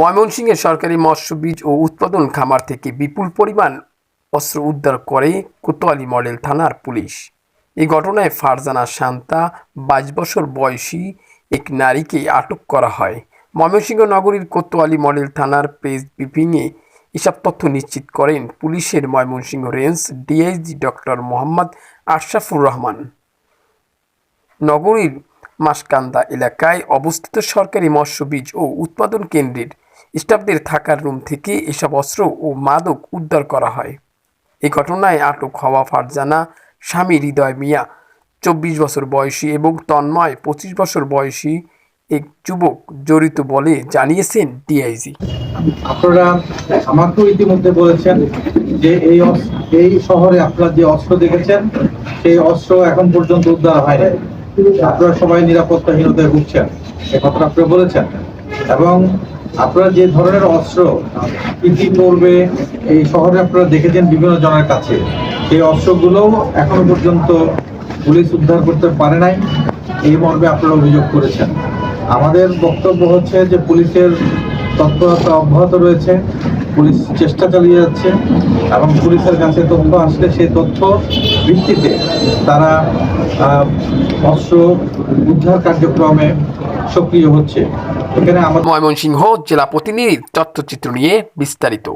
ময়মনসিংহের সরকারি মৎস্য বীজ ও উৎপাদন খামার থেকে বিপুল পরিমাণ অস্ত্র উদ্ধার করে কোতোয়ালি মডেল থানার পুলিশ। এই ঘটনায় ফারজানা শান্তা, বাইশ বছর বয়সী এক নারীকে আটক করা হয়। ময়মনসিংহ নগরীর কোতোয়ালি মডেল থানার প্রেস ব্রিফিংয়ে এসব তথ্য নিশ্চিত করেন পুলিশের Mymensingh range DIG doctor Mohammad Ashrafur Rahman. নগরীর মাসকান্দা এলাকায় অবস্থিত সরকারি মৎস্য বীজ ও উৎপাদন কেন্দ্রের স্টাফদের থাকার রুম থেকে এসব অস্ত্র ও মাদক উদ্ধার করা হয়। এই ঘটনায় আটক হওয়া ফারজানা, স্বামী হৃদয় মিয়া, চব্বিশ বছর বয়সী এবং তন্ময়, পঁচিশ বছর বয়সী এক যুবক জড়িত বলে জানিয়েছেন ডিআইজি। আপনারা আমাকেও ইতিমধ্যে বলেছেন যে এই এই শহরে আপনারা যে অস্ত্র দেখেছেন, সেই অস্ত্র এখন পর্যন্ত উদ্ধার হয়নি। আপনারা সবাই নিরাপত্তাহীনতায় ভুগছেন, এ কথাটা আপনারা বলেছেন। এবং আপনারা যে ধরনের অস্ত্র করবে এই শহরে আপনারা দেখেছেন বিভিন্ন জনের কাছে, সেই অস্ত্রগুলোও এখনও পর্যন্ত পুলিশ উদ্ধার করতে পারে নাই, এই মর্মে আপনারা অভিযোগ করেছেন। আমাদের বক্তব্য হচ্ছে যে পুলিশের তৎপরতা অব্যাহত রয়েছে, পুলিশ চেষ্টা চালিয়ে যাচ্ছে এবং পুলিশের কাছে তথ্য আসলে সেই তথ্য ভিত্তিতে তারা অস্ত্র উদ্ধার কার্যক্রমে সক্রিয় হচ্ছে। ময়মনসিংহ জেলা প্রতিনিধি তথ্যচিত্র নিয়ে বিস্তারিত।